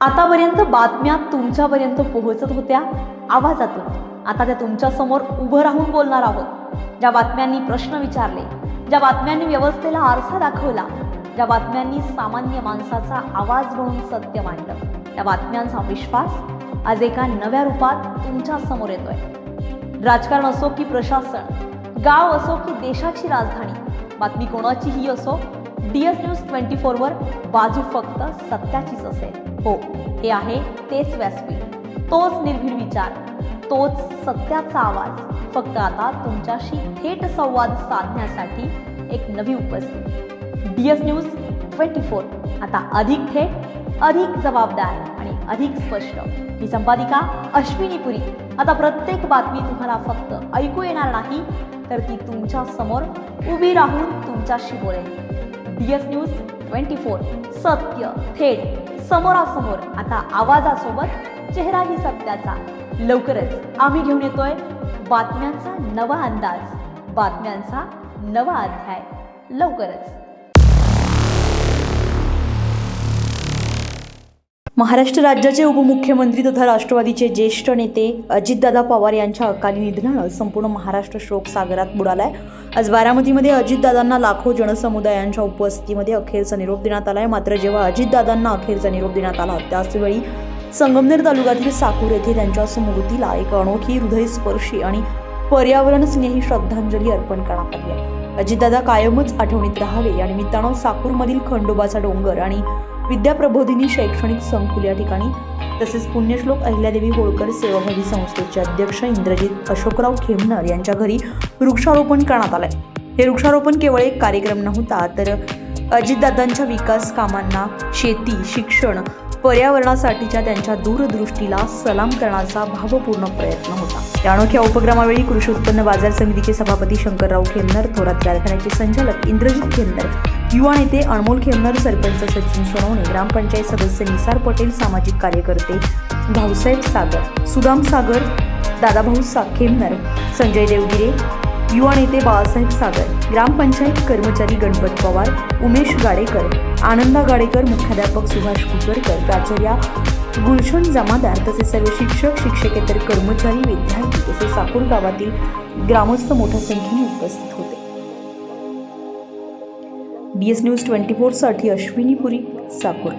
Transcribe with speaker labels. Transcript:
Speaker 1: आतापर्यंत बातम्या तुमच्यापर्यंत पोहोचत होत्या. आवाजातून. आता त्या तुमच्यासमोर उभं राहून बोलणार आहोत. ज्या बातम्यांनी प्रश्न विचारले ज्या बातम्यांनी व्यवस्थेला आरसा दाखवला ज्या बातम्यांनी सामान्य माणसाचा आवाज म्हणून सत्य मांडलं त्या बातम्यांचा विश्वास आज एका नव्या रूपात तुमच्यासमोर येतोय. राजकारण असो की प्रशासन गाव असो की देशाची राजधानी बातमी कोणाचीही असो डी एस न्यूज ट्वेंटी फोरवर बाजू फक्त सत्याचीच असेल. हो हे आहे तेच व्यासपीठ. तोच निर्भीड विचार. तोच सत्याचा आवाज. फक्त आता तुमच्याशी थेट संवाद साधण्यासाठी एक नवी उपस्थिती. D S news twenty four आता अधिक थेट अधिक जबाबदार आणि अधिक स्पष्ट. ही संपादिका अश्विनी पुरी. आता प्रत्येक बातमी तुम्हाला फक्त ऐकू येणार नाही तर ती तुमच्यासमोर उभी राहून तुमच्याशी बोलेल. D S news twenty four सत्य थेट समोरासमोर. आता आवाजासोबत चेहराही सत्याचा. लवकरच आम्ही घेऊन येतोय बातम्यांचा नवा अंदाज. बातम्यांचा नवा अध्याय. लवकरच. महाराष्ट्र राज्याचे उपमुख्यमंत्री तथा राष्ट्रवादीचे ज्येष्ठ नेते अजितदादा पवार यांच्या अकाली निधनानं संपूर्ण महाराष्ट्र शोक सागरात बुडालाय. आज बारामतीमध्ये अजितदादांना लाखो जनसमुदायांच्या उपस्थितीमध्ये अखेरचा निरोप देण्यात आलाय. मात्र जेव्हा अजितदादांना अखेरचा निरोप देण्यात आला त्याचवेळी संगमनेर तालुक्यातील साकूर येथे त्यांच्या स्मृतीला एक अनोखी हृदयस्पर्शी आणि पर्यावरण स्नेही श्रद्धांजली अर्पण करण्यात आली आहे. अजितदादा कायमच आठवणीत राहावे या निमित्तानं साकूरमधील खंडोबाचा डोंगर आणि विद्याप्रबोधिनी शैक्षणिक संकुल या ठिकाणी तसेच पुण्यश्लोक अहिल्यादेवी होळकर सेवाभावी संस्थेचे अध्यक्ष इंद्रजित अशोकराव खेमनर यांच्या घरी वृक्षारोपण करण्यात आलंय. हे वृक्षारोपण केवळ एक कार्यक्रम नव्हता तर अजितदादांच्या विकास कामांना शेती शिक्षण पर्यावरणासाठीच्या त्यांच्या दूरदृष्टीला सलाम करण्याचा भावपूर्ण प्रयत्न होता. या अनोख्या उपक्रमावेळी कृषी उत्पन्न बाजार समितीचे सभापती शंकरराव खेमनर थोरात कारखान्याचे संचालक इंद्रजित खेमनर युवा नेते अनमोल खेमनर सरपंच सचिन सोनवणे ग्रामपंचायत सदस्य निसार पटेल सामाजिक कार्यकर्ते भाऊसाहेब सागर सुदाम सागर दादाभाऊ सा खेमनर संजय देवगिरे युवा नेते बाळासाहेब सागर ग्रामपंचायत कर्मचारी गणपत पवार उमेश गाडेकर आनंदा गाडेकर मुख्याध्यापक सुभाष कुकरकर प्राचार्या गुलशन जमादार तसेच सर्व शिक्षक शिक्षकेतर कर्मचारी विद्यार्थी तसेच साकूर गावातील ग्रामस्थ मोठ्या संख्येने उपस्थित होते. डी एस न्यूज ट्वेंटी फोरसाठी अश्विनी पुरी साकूर.